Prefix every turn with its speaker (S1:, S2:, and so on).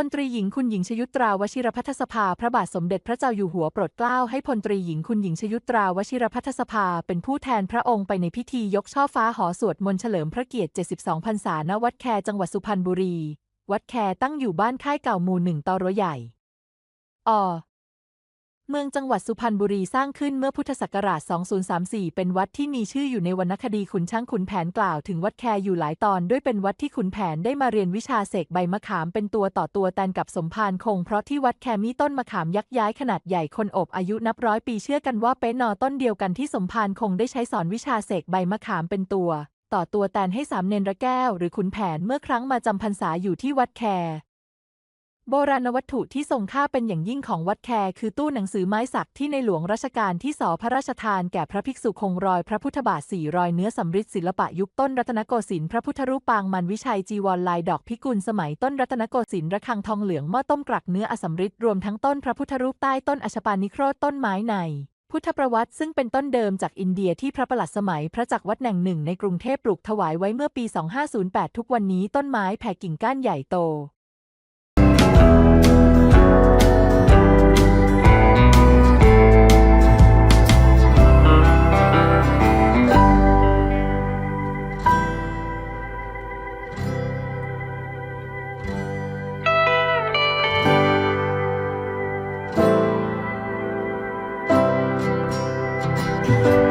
S1: พลตรีหญิงคุณหญิงชยุตราวชิรพัฒสภา พระบาทสมเด็จพระเจ้าอยู่หัวโปรดเกล้าให้พลตรีหญิงคุณหญิงชยุตราวชิรพัฒสภา เป็นผู้แทนพระองค์ไปในพิธียกช่อฟ้าหอสวดมนต์เฉลิมพระเกียรติ 72 พรรษาณวัดแคจังหวัดสุพรรณบุรี วัดแคตั้งอยู่บ้านค่ายเก่าหมู่หนึ่งตอรัวใหญ่อ เมืองจังหวัดสุพรรณบุรีสร้างขึ้นเมื่อพุทธศักราช 2034 เป็นวัดที่มีชื่ออยู่ในวรรณคดีขุนช้างขุนแผนกล่าวถึงวัดแคอยู่หลายตอน ด้วยเป็นวัดที่ขุนแผนได้มาเรียนวิชาเสกใบมะขามเป็นตัวต่อตัวแตนกับสมภารคง เพราะที่วัดแคมีต้นมะขามยักษ์ย้ายขนาดใหญ่คนอบอายุนับร้อยปีเชื่อกันว่าเป็นนอต้นเดียวกันที่สมภารคงได้ใช้สอนวิชาเสกใบมะขามเป็นตัว ต่อตัวแตนให้สามเณรแก้ว หรือขุนแผนเมื่อครั้งมาจำพรรษาอยู่ที่วัดแค โบราณวัตถุที่ทรงค่าเป็นอย่างยิ่งของวัดแคคือตู้หนังสือไม้สักที่ในหลวงรัชกาลที่สอพระราชทานแก่พระภิกษุคงรอยพระพุทธบาทสี่รอยเนื้อสำริดศิลปะยุคต้นรัตนโกสินทร์พระพุทธรูปปางมันวิชัยจีวรลายดอกพิกุลสมัยต้นรัตนโกสินทร์ระฆังทองเหลืองหม้อต้มกลักเนื้ออสำริดรวมทั้งต้นพระพุทธรูปใต้ต้นอชปานิโครธต้นไม้ในพุทธประวัติซึ่งเป็นต้นเดิมจากอินเดียที่พระประหลัดสมัยพระจักรวัดแห่งหนึ่งในกรุงเทพปลูกถวายไว้เมื่อปี 2508 ทุกวันนี้ต้นไม้แผ่กิ่งก้านใหญ่โต Bye.